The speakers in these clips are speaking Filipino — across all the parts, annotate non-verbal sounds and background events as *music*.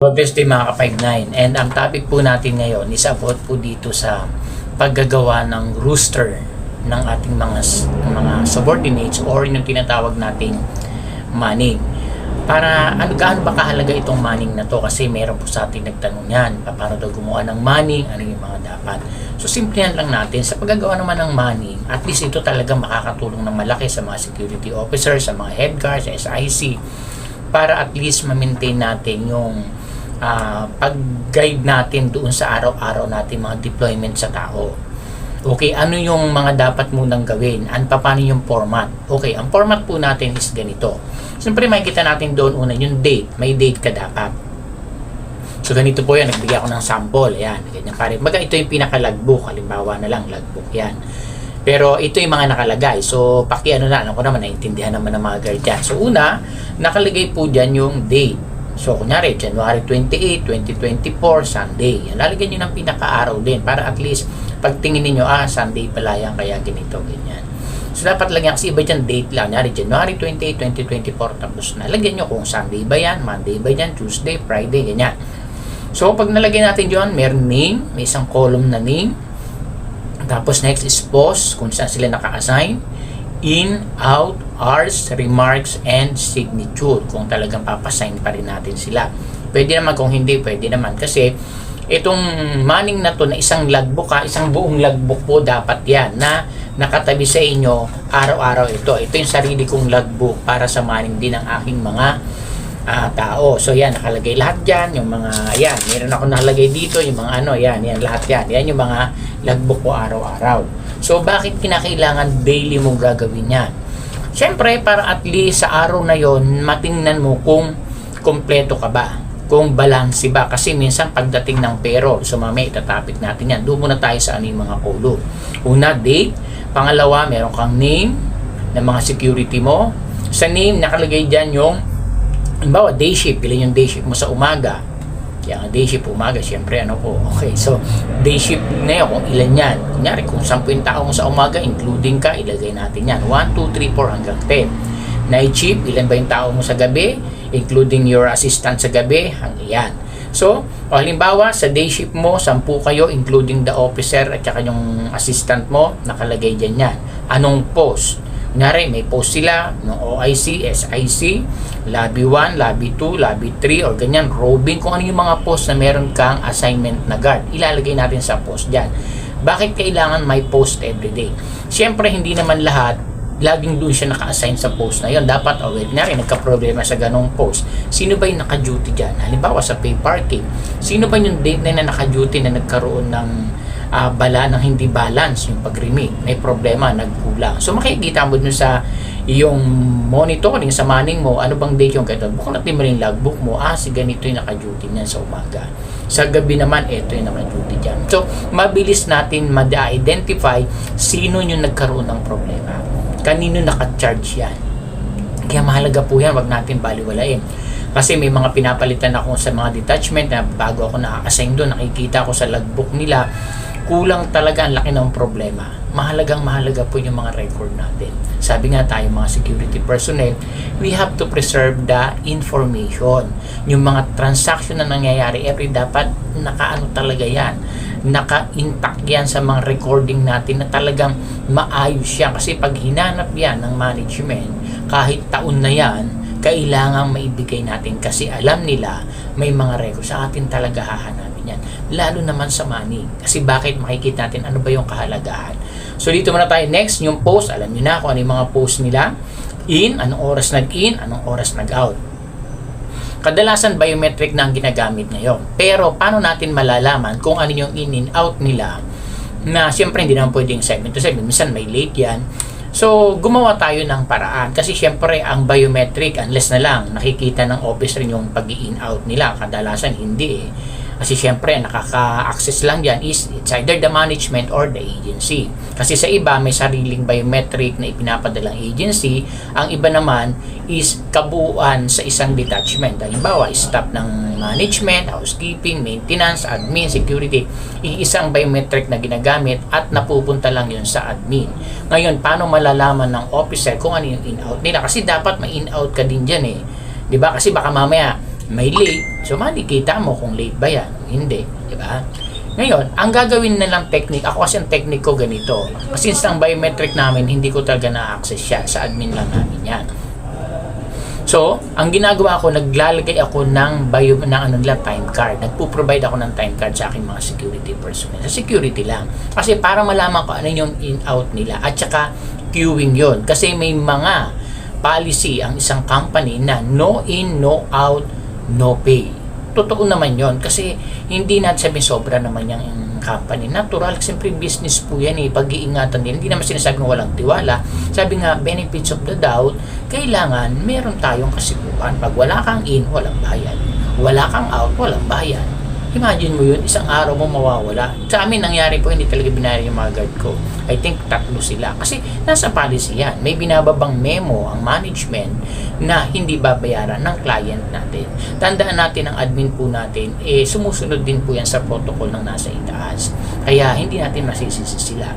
Best day mga ka-59 and ang topic po natin ngayon is about po dito sa paggagawa ng rooster ng ating mga mga subordinates or yung tinatawag nating manning. Para ano gaano ba kahalaga itong manning na to? Kasi meron po sa ating nagtanong yan. Paano daw gumawa ng manning? Ano yung mga dapat? So simple yan lang natin. Sa paggagawa naman ng manning at least ito talaga makakatulong ng malaki sa mga security officers sa mga head guards sa SIC para at least ma-maintain natin yung ah, pag-guide natin doon sa araw-araw natin mga deployment sa tao. Okay, ano yung mga dapat munang gawin? An paano yung format? Okay, ang format po natin is ganito. Siyempre makikita natin doon una yung date. May date ka dapat. So ganito po yan, nagbigay ako ng sample. Ayan, ganyan pare. Baga ito yung pinaka-logbook. Halimbawa na lang, logbook. Yan. Pero ito yung mga nakalagay. So, paki ano na, alam ko naman, naiintindihan naman ng mga guard yan. So, una, nakalagay po dyan yung date. So, kunyari, January 28, 2024, Sunday. Yan, lalagyan nyo ng pinaka-araw din para at least pagtingin niyo ah, Sunday pala yan, kaya ganito, ganyan. So, dapat lagyan kasi iba dyan date lang. Kunyari, January 28, 2024, tapos nalagyan nyo kung Sunday ba yan, Monday ba yan, Tuesday, Friday, ganyan. So, pag nalagay natin dyan, meron name, may isang column na name, tapos next is post, kung saan sila naka-assign. In, out, hours, remarks, and signature. Kung talagang papasign pa rin natin sila. Pwede naman kung hindi, pwede naman. Kasi itong manning na to na isang logbook ha, isang buong logbook po dapat yan na nakatabi sa inyo araw-araw ito. Ito yung sarili kong logbook para sa manning din ng aking mga ah, tao. So yan, nakalagay lahat yan, yung mga, yan, meron ako nakalagay dito, yung mga ano, yan, yan, lahat yan. Yan yung mga logbook ko araw-araw. So bakit kinakailangan daily mong gagawin yan? Siyempre, para at least sa araw na yon matingnan mo kung kompleto ka ba kung balanse ba. Kasi minsan pagdating ng payroll so mamaya itatapik natin yan. Doon muna tayo sa ano yung mga column una date. Pangalawa meron kang name ng mga security mo. Sa name nakalagay dyan yung Halimbawa, day shift, ilan yung day shift mo sa umaga. Kaya nga day shift umaga, syempre ano po. Okay, so day shift na yun, kung ilan yan. Kunyari, kung 10 yung tao mo sa umaga, including ka, ilagay natin yan. 1, 2, 3, 4 hanggang 10. Night shift, ilan ba yung tao mo sa gabi, including your assistant sa gabi, hanggang yan. So, o halimbawa, sa day shift mo, 10 kayo, including the officer at saka yung assistant mo, nakalagay dyan yan. Anong post? Kunyari, may post sila ng OIC, SIC, Lobby 1, Lobby 2, Lobby 3, or ganyan, roving, kung ano yung mga post na meron kang assignment na guard. Ilalagay natin sa post dyan. Bakit kailangan may post everyday? Siyempre, hindi naman lahat laging doon siya naka-assign sa post na yon dapat aware na rin nagka-problema sa ganong post sino ba yung naka-duty dyan halimbawa sa pay party sino ba yung date na naka-duty na nagkaroon ng ah, bala ng hindi balance yung pag-remit may problema nagkulang so makikita mo dun sa yung monitoring sa manning mo ano bang date yung ganito? Bukod natin mo rin logbook mo ah si ganito yung naka-duty niyan sa umaga. Sa gabi naman ito yung naka-duty dyan. So mabilis natin ma-identify sino yung nagkaroon ng problema. Kanino naka-charge yan. Kaya mahalaga po yan, wag natin baliwalain. Kasi may mga pinapalitan ako sa mga detachment na bago ako na-assign doon, nakikita ko sa logbook nila, kulang talaga ang laki ng problema. Mahalagang mahalaga po yung mga record natin. Sabi nga tayo mga security personnel, we have to preserve the information. Yung mga transaction na nangyayari every dapat nakaano talaga yan naka-intact yan sa mga recording natin na talagang maayos yan. Kasi pag hinanap yan ng management, kahit taon na yan, kailangan maibigay natin kasi alam nila may mga record sa atin talaga hahanapin yan. Lalo naman sa money. Kasi bakit makikita natin ano ba yung kahalagahan. So dito muna tayo next, yung post. Alam niyo na kung ano yung mga post nila. In, anong oras nag-in, anong oras nag-out. Kadalasan biometric na ang ginagamit ngayon. Pero paano natin malalaman kung ano yung in and out nila na siyempre hindi naman pwedeng 7 to 7. Minsan may late yan. So, gumawa tayo ng paraan. Kasi siyempre, ang biometric, unless na lang, nakikita ng officer yung pag in out nila. Kadalasan, hindi eh. Kasi siyempre, nakaka-access lang yan is it's either the management or the agency. Kasi sa iba, may sariling biometric na ipinapadalang agency. Ang iba naman is kabuuan sa isang detachment. Halimbawa, staff ng management, housekeeping, maintenance, admin, security. Iisang biometric na ginagamit at napupunta lang yun sa admin. Ngayon, paano malalaman ng officer kung ano yung in-out nila? Kasi dapat ma-in-out ka din dyan eh. 'Di ba? Kasi baka mamaya may late, so makikita mo kung late ba yan hindi, di ba? Ngayon, ang gagawin na lang technique, ako kasi ang technique ko ganito. Kasi since ang biometric namin, hindi ko talaga na-access siya. Sa admin lang namin yan. So, ang ginagawa ko, naglalagay ako ng bio, ng ano nila, time card. Nagpo-provide ako ng time card sa aking mga security personnel. Sa security lang. Kasi para malaman ko ano yung in-out nila. At saka, queuing yon Kasi may mga policy ang isang company na no in, no out, no pay. Totoo naman yon Kasi hindi natin sabi sobra naman yung company. Natural, siyempre business po yan eh. Pag-iingatan din. Hindi naman sinasabi ng walang tiwala. Sabi nga, benefits of the doubt, kailangan meron tayong kasiguran. Pag wala kang in, walang bayad. Wala kang out, walang bayad. Imagine mo yun, isang araw mo mawawala. Sa amin, nangyari po, hindi talaga binayad yung mga guard ko. I think tatlo sila. Kasi nasa policy yan. May binababang memo ang management na hindi babayaran ng client natin. Tandaan natin ang admin po natin, eh, sumusunod din po yan sa protocol ng nasa itaas. Kaya hindi natin masisisi sila.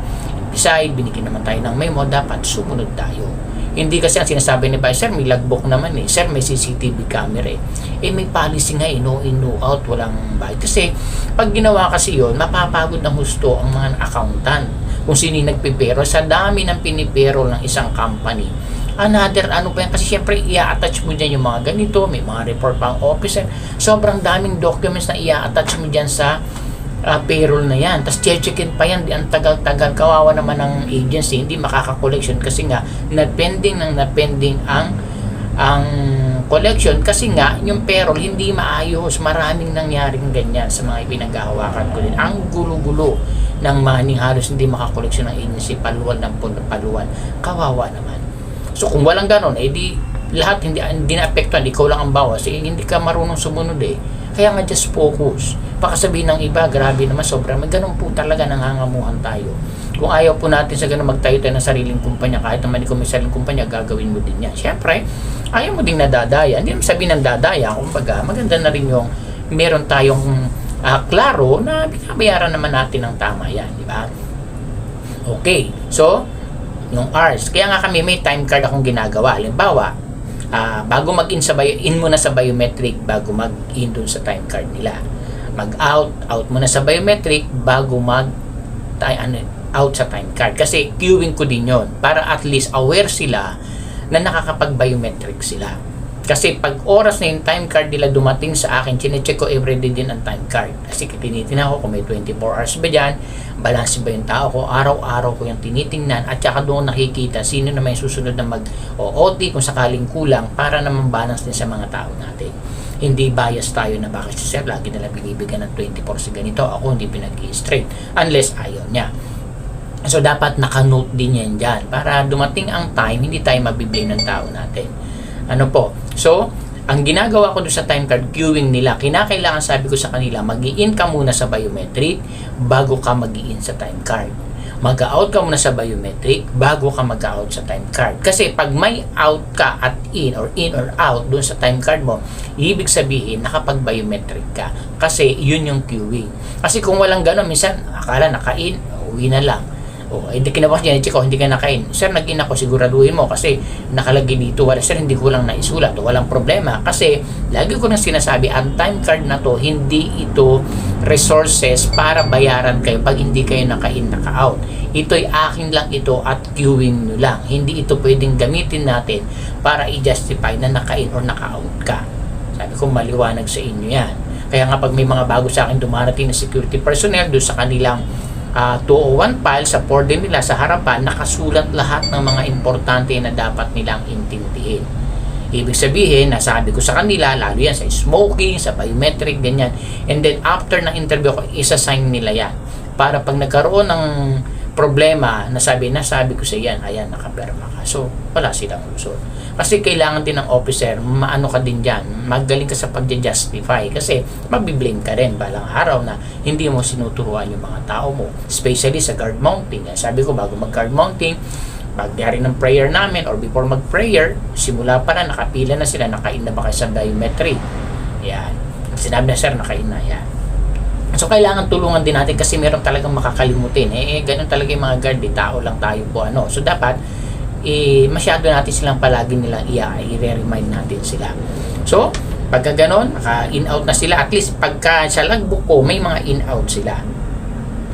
Beside, binigyan naman tayo ng memo, dapat sumunod tayo. Hindi kasi ang sinasabi ni Vice, Sir, may logbook naman eh. Sir, may CCTV camera eh. Eh, may policy nga eh, no in, no out, walang bayad. Kasi, pag ginawa kasi yon mapapagod ng husto ang mga accountant. Kung sino yung nagpipero, sa dami ng pinipero ng isang company. Another, ano pa yan, kasi syempre, i-attach mo dyan yung mga ganito, may mga report pang officer. Sobrang daming documents na i-attach mo dyan sa uh, payroll na yan. Tapos checkin pa yan, ang tagal-tagal. Kawawa naman ng agency, hindi makaka-collection kasi nga na-pending ng na-pending ang ang collection. Kasi nga yung payroll hindi maayos. Maraming nangyaring ganyan sa mga ipinaghahawakan ko din. Ang gulo-gulo ng money. Halos hindi makakoleksyon ng agency. Paluwan ng paluwan kawawa naman. So kung walang ganon eh di lahat hindi hindi naapektuhan. Ikaw lang ang bawas. Eh, hindi ka marunong sumunod eh kaya nga just focus. Baka ng iba, grabe naman, sobrang may ganun po talaga nangangamuhan tayo. Kung ayaw po natin sa ganun magtayo tayo ng sariling kumpanya, kahit naman kung may sariling kumpanya, gagawin mo din yan. Siyempre, ayaw mo ding nadadaya. Hindi naman sabihin ng dadaya, kumbaga, maganda na rin yung meron tayong uh, klaro na binabayaran naman natin ng tama yan, di ba? Okay, so, yung hours. Kaya nga kami may time card akong ginagawa. Halimbawa, uh, bago mag-in sa bio, in muna sa biometric bago mag-in dun sa time card nila. Mag-out, out muna sa biometric bago mag tay, ano, out sa time card. Kasi queuing ko din yon para at least aware sila na nakakapag-biometric sila. Kasi pag oras na yung time card nila dumating sa akin, chinecheck ko everyday din ang time card. Kasi tinitingnan ko kung may 24 hours ba dyan, balance ba yung tao ko, araw-araw ko yung tinitingnan, at saka doon nakikita sino naman yung susunod na mag-OT kung sakaling kulang para naman balance din sa mga tao natin. Hindi bias tayo na bakit si Sir lagi nila binibigyan ng 24 sa ganito, ako hindi pinag straight unless ayaw niya. So, dapat nakanote din yan dyan para dumating ang time, hindi tayo mabiblame ng tao natin. Ano po? So, ang ginagawa ko doon sa time card queuing nila, kinakailangan sabi ko sa kanila, mag in ka muna sa biometric bago ka mag in sa time card. Mag-out ka muna sa biometric bago ka mag-out sa time card. Kasi pag may out ka at in or in or out doon sa time card mo, ibig sabihin nakapag-biometric ka. Kasi yun yung queuing. Kasi kung walang gano'n, minsan akala naka-in, uwi na lang Oh, eh, hindi kinabukas niya, check hindi ka nakain. Sir, nag-in ako, siguraduhin mo kasi nakalagay dito. Wala, sir, hindi ko lang naisulat. Walang problema. Kasi, lagi ko nang sinasabi, ang time card na to, hindi ito resources para bayaran kayo pag hindi kayo naka-in, naka-out. Ito'y akin lang ito at queuing nyo lang. Hindi ito pwedeng gamitin natin para i-justify na naka-in or naka-out ka. Sabi ko, maliwanag sa inyo yan. Kaya nga pag may mga bago sa akin dumarating na security personnel doon sa kanilang uh, 201 file sa folder nila sa harapan, nakasulat lahat ng mga importante na dapat nilang intindihin. Ibig sabihin, nasabi ko sa kanila, lalo yan sa smoking, sa biometric, ganyan. And then after ng interview ko, isa-sign nila yan. Para pag nagkaroon ng problema, nasabi, nasabi ko sa yan, ayan, nakaperma ka. So, wala silang lusot. Kasi kailangan din ng officer, maano ka din dyan, magaling ka sa pagja-justify. Kasi mabiblame ka rin balang araw na hindi mo sinuturuan yung mga tao mo. Especially sa guard mounting. Sabi ko, bago mag-guard mounting, pagdari ng prayer namin or before mag-prayer, simula pa na nakapila na sila, nakain na ba kayo sa biometry? Yan. Sinabi na sir, nakain na. Yan. So, kailangan tulungan din natin kasi meron talagang makakalimutin. Eh, eh ganun talaga yung mga guard, di tao lang tayo po. Ano. So, dapat, eh, masyado natin silang palagi nilang i-remind natin sila. So, Pagka ganon, naka-in-out na sila. At least pagka sa logbook ko, may mga in-out sila.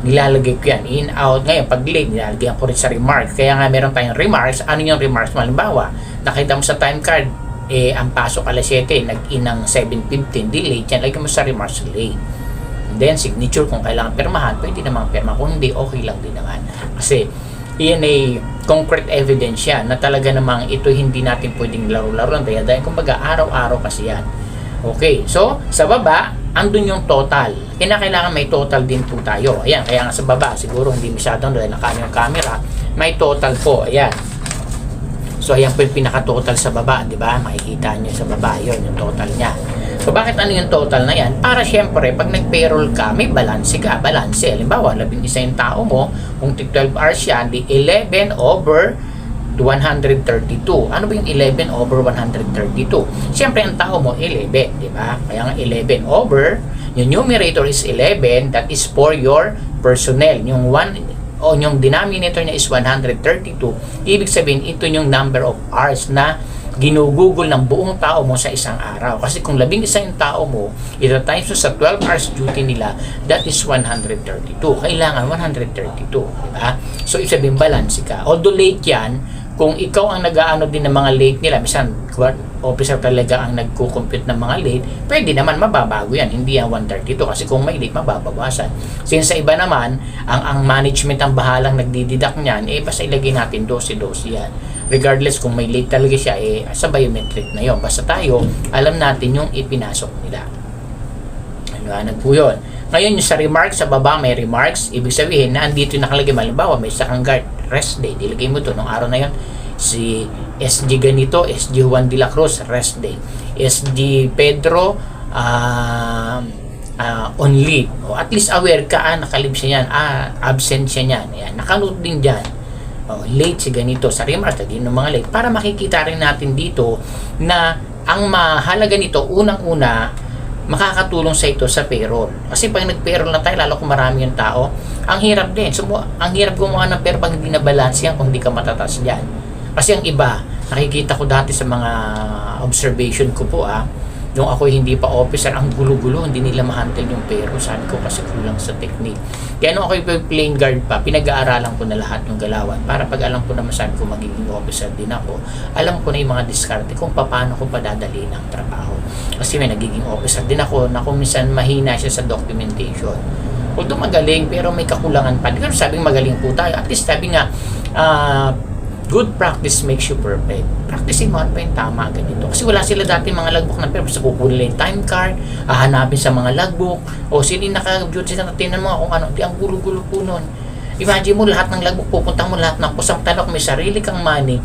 Nilalagay ko yan, in-out. Ngayon, pag late, nilalagay ko rin sa remarks. Kaya nga meron tayong remarks. Ano yung remarks? Malimbawa, nakita mo sa time card, eh, ang pasok alas 7, nag-in ng 7.15, di late yan. Lagyan mo sa remarks late. And then, signature kung kailangan permahan, pwede namang perma. Kung hindi, okay lang din naman. Kasi, yan ay concrete evidence yan na talaga namang ito hindi natin pwedeng laro-laro ng daya dahil kumbaga araw-araw kasi yan. Okay, so sa baba, andun yung total. Kinakailangan may total din po tayo. Ayan, kaya nga sa baba, siguro hindi masyadong dahil nakaano yung camera, may total po. Ayan. So, ayan po yung pinaka-total sa baba, di ba? Makikita nyo sa baba, yun, yung total niya. So, bakit ano yung total na yan? Para syempre, pag nag-payroll ka, may balance ka, balance. Halimbawa, labing isa yung tao mo, kung tig 12 hours yan, di 11 over 132. Ano ba yung 11 over 132? Siyempre, ang tao mo, 11, di ba? Kaya nga 11 over, yung numerator is 11, that is for your personnel. Yung 1 o yung denominator niya is 132, ibig sabihin ito yung number of hours na ginugugol ng buong tao mo sa isang araw. Kasi kung labing isa yung tao mo, ito times mo sa 12 hours duty nila, that is 132. Kailangan 132, di ba? So, ibig sabihin, balance ka. Although late yan, kung ikaw ang nag-aano din ng mga late nila, misan officer talaga ang nagko-compute ng mga late, pwede naman mababago yan, hindi yan 132 kasi kung may late, mababawasan. Since sa iba naman, ang ang management ang bahalang nagdididak niyan, eh basta ilagay natin 12-12 yan. Regardless kung may late talaga siya, eh sa biometric na yon Basta tayo, alam natin yung ipinasok nila. Ano po yun. Ngayon, yung sa remarks, sa baba may remarks, ibig sabihin na andito yung nakalagay, malimbawa, may second guard, rest day, dilagay mo to nung araw na yun, si SG ganito, SG Juan de la Cruz, rest day. SG Pedro, uh, uh, on leave. At least aware ka, ah, nakalib siya yan, ah, absent siya yan. Ayan, nakanote din dyan. O, late si ganito sa remarks, lagyan ng mga late. Para makikita rin natin dito na ang mahalaga nito, unang-una, makakatulong sa ito sa payroll. Kasi pag nag-payroll na tayo, lalo kung marami yung tao, ang hirap din. So, ang hirap gumawa ng payroll pag hindi na balance yan kung hindi ka matataas dyan. Kasi ang iba, nakikita ko dati sa mga observation ko po ah, nung ako hindi pa officer, ang gulo-gulo, hindi nila ma-handle yung payroll. Sabi ko kasi kulang sa technique. Kaya nung ako yung playing guard pa, pinag-aaralan ko na lahat yung galawan para pag alam ko na masabi ko magiging officer din ako, alam ko na yung mga diskarte kung paano ko padadali ng trabaho. Kasi may nagiging officer din ako na kung minsan mahina siya sa documentation. Although magaling, pero may kakulangan pa. Pero sabing magaling po tayo. At least sabi nga, uh, good practice makes you perfect. Practicein mo ano pa yung tama ganito. Kasi wala sila dati mga logbook ng pero sa kukunin nila time card, hahanapin sa mga logbook, o sino yung naka-duty sa tinan mo kung ano, di ang gulo-gulo po nun. Imagine mo lahat ng logbook, pupunta mo lahat ng kusang talok, may sarili kang money,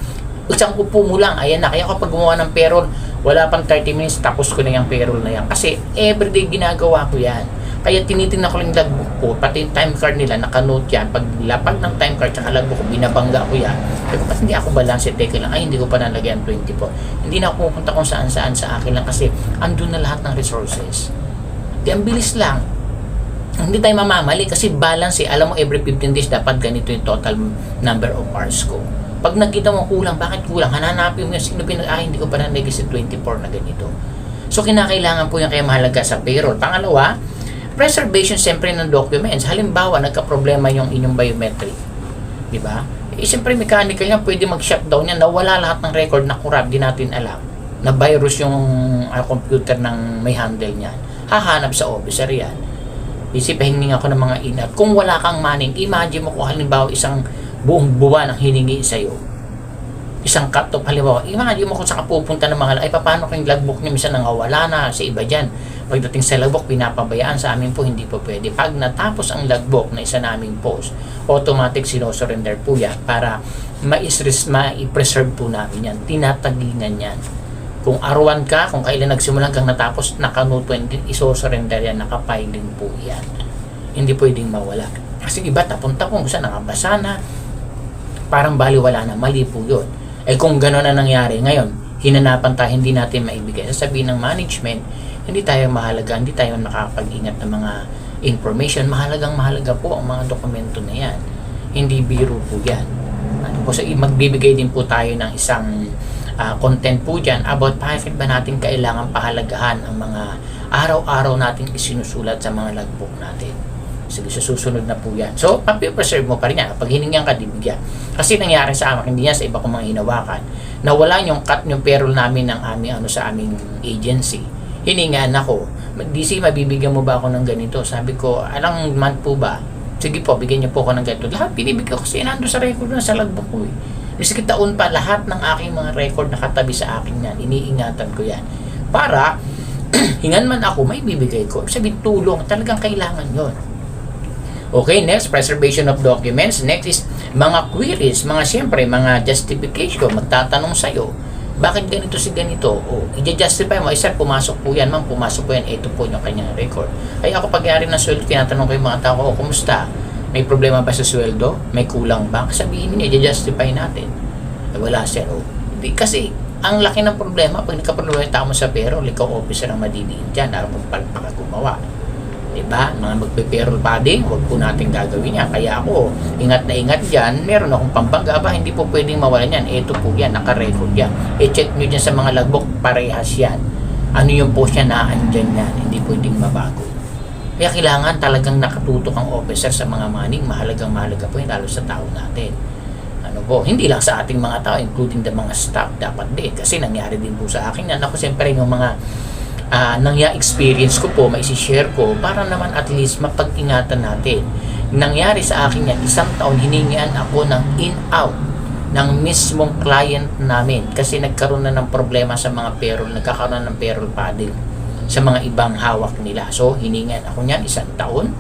isang upo mo lang, ayan na. Kaya kapag gumawa ng payroll, wala pang 30 minutes, tapos ko na yung payroll na yan. Kasi everyday ginagawa ko yan. Kaya tinitingnan ko lang yung logbook ko, pati time card nila, nakanote yan. Pag lapag ng time card sa logbook ko, binabangga ko yan. Ko, ba't hindi ako balance? Teka lang, ay hindi ko pa nalagyan 24. Hindi na ako pupunta kung saan saan sa akin lang kasi andun na lahat ng resources. Di, ang bilis lang. Hindi tayo mamamali kasi balance eh. Alam mo, every 15 days dapat ganito yung total number of hours ko. Pag nakita mo kulang, bakit kulang? Hananapin mo yung sino pinag, ah, hindi ko pa sa 24 na ganito. So, kinakailangan po yung kaya mahalaga sa payroll. Pangalawa, preservation siyempre ng documents. Halimbawa, nagka-problema yung inyong biometric. Di ba? Eh, siyempre, mechanical yan, pwede mag-shutdown yan. Nawala lahat ng record na corrupt, di natin alam. Na virus yung uh, computer ng may handle niyan. Hahanap sa officer yan. Isipahingin ako ng mga inat. Kung wala kang maning, imagine mo kung halimbawa isang buong buwan ang hiningi sa'yo. Isang cut-off, halimbawa, imagine mo kung saan pupunta ng mga, ay paano kung yung logbook niya minsan nangawala na sa iba dyan. Pagdating sa logbook, pinapabayaan sa amin po, hindi po pwede. Pag natapos ang logbook na isa naming post, automatic sinosurrender po yan para ma-preserve po namin yan. Tinatagingan yan. Kung R1 ka, kung kailan nagsimula hanggang natapos, naka-note 20, isosurrender yan, nakapiling po yan. Hindi pwedeng mawala. Kasi iba, tapon-tapon, gusto nakabasa na, parang baliwala na, mali po yun. Eh kung gano'n na nangyari ngayon, hinanapan tayo, hindi natin maibigay. Sasabihin ng management, hindi tayo mahalaga, hindi tayo nakakapag-ingat ng mga information. Mahalagang mahalaga po ang mga dokumento na yan. Hindi biro po yan. Ano po, so, magbibigay din po tayo ng isang ah, content po dyan about bakit ba natin kailangan pahalagahan ang mga araw-araw nating isinusulat sa mga logbook natin. Sige, susunod na po yan. So, papipreserve mo pa rin yan. Pag hiningyan ka, dibigyan. Kasi nangyari sa amin, hindi yan sa iba kong mga hinawakan, nawala yung cut yung payroll namin ng aming, ano, sa aming agency. Hiningan ako, DC, mabibigyan mo ba ako ng ganito? Sabi ko, alang month po ba? Sige po, bigyan niyo po ako ng ganito. Lahat binibigyan ko kasi nando sa record na sa logbook ko eh. Kasi taon pa, lahat ng aking mga record nakatabi sa akin yan. Iniingatan ko yan. Para, *clears throat* hingan man ako, may bibigay ko. Sabihin, tulong. Talagang kailangan yon Okay, next, preservation of documents. Next is mga queries, mga siyempre, mga justification, magtatanong sa'yo, bakit ganito si ganito? O, i-justify mo, ay sir, pumasok po yan, ma'am, pumasok po yan, ito po yung kanyang record. Ay ako pagyari ng sweldo, tinatanong ko yung mga tao, o, kumusta? May problema ba sa sweldo? May kulang ba? Sabihin niya, i-justify natin. Ay, wala sir, o. Di, kasi, ang laki ng problema, pag nagka-problema tao mo sa payroll, ikaw officer ang madidiin dyan, alam mo palpaka gumawa. Diba? Mga magpe-payroll padding, huwag po natin gagawin yan. Kaya ako, ingat na ingat dyan, meron akong pampanga ba, hindi po pwedeng mawalan yan. Ito po yan, naka-record yan. E-check nyo dyan sa mga logbook, parehas yan. Ano yung po siya na andyan yan, hindi pwedeng mabago. Kaya kailangan talagang nakatutok ang officer sa mga maning, mahalagang mahalaga po yun, lalo sa tao natin. Ano po, hindi lang sa ating mga tao, including the mga staff, dapat din. Kasi nangyari din po sa akin yan. Ako, siyempre, yung mga uh, nangya experience ko po, maisi-share ko para naman at least mapag-ingatan natin. Nangyari sa akin yan, isang taon hiningian ako ng in-out ng mismong client namin kasi nagkaroon na ng problema sa mga payroll, nagkakaroon ng payroll padding sa mga ibang hawak nila. So, hiningian ako niyan isang taon.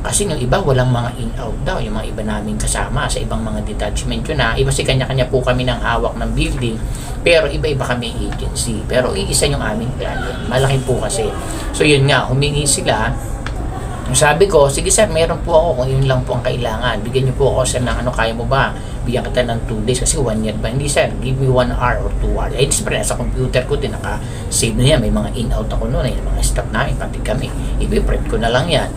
Kasi yung iba, walang mga in-out daw. Yung mga iba namin kasama sa ibang mga detachment yun na. Iba si kanya-kanya po kami ng hawak ng building. Pero iba-iba kami agency. Pero iisa yung aming client. Malaki po kasi. So yun nga, humingi sila. Sabi ko, sige sir, meron po ako kung yun lang po ang kailangan. Bigyan niyo po ako sir ng ano, kaya mo ba? Bigyan kita ng 2 days kasi 1 year ba? Hindi sir, give me 1 hour or 2 hours. Eh, siyempre, sa computer ko din, naka-save na yan. May mga in-out ako noon, eh, mga staff namin, pati kami. Ibi-prep ko na lang yan.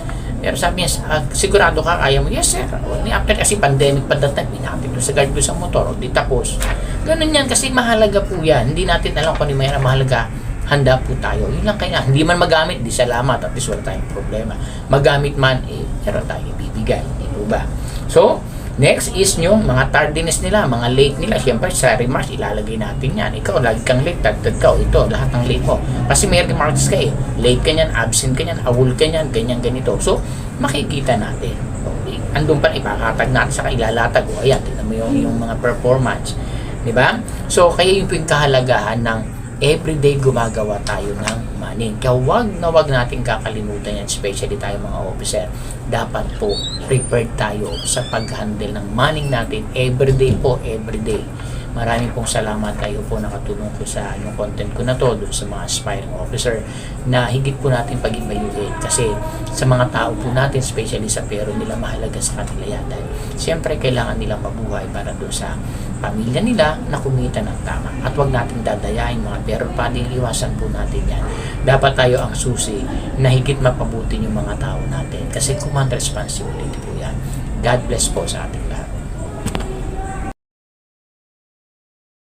Pero sabi niya, ah, sigurado ka, kaya mo? Yes, sir. O, ni after kasi pandemic pa that time, pinapit ko sa guard sa motor, di tapos. Ganun yan, kasi mahalaga po yan. Hindi natin alam kung ano may mahalaga. Handa po tayo. Yun lang kaya. Hindi man magamit, di salamat. At least wala tayong problema. Magamit man, eh, meron tayo ibibigay. Di po ba? So, Next is yung mga tardiness nila, mga late nila. Siyempre, sa remarks, ilalagay natin yan. Ikaw, lagi kang late, tagtad ka. O, ito, lahat ng late mo. Kasi may remarks ka eh. Late ka niyan, absent ka niyan, awol ka niyan, ganyan, ganito. So, makikita natin. Okay. Andun pa, ipakatag natin sa kailalatag. O, ayan, tignan mo yung, yung mga performance. Di ba? So, kaya yung po yung kahalagahan ng everyday gumagawa tayo ng money. Kaya wag na wag natin kakalimutan yan, especially tayo mga officer. Dapat po prepared tayo sa pag-handle ng money natin everyday po, everyday. Maraming pong salamat kayo po nakatulong ko sa yung content ko na to doon sa mga aspiring officer na higit po natin pag-evaluate kasi sa mga tao po natin, especially sa pero nila mahalaga sa kanila yan dahil siyempre kailangan nilang mabuhay para doon sa pamilya nila na kumita ng tama. At wag natin dadayain mga pero padding iwasan po natin yan. Dapat tayo ang susi na higit mapabuti yung mga tao natin kasi command responsibility po yan. God bless po sa ating.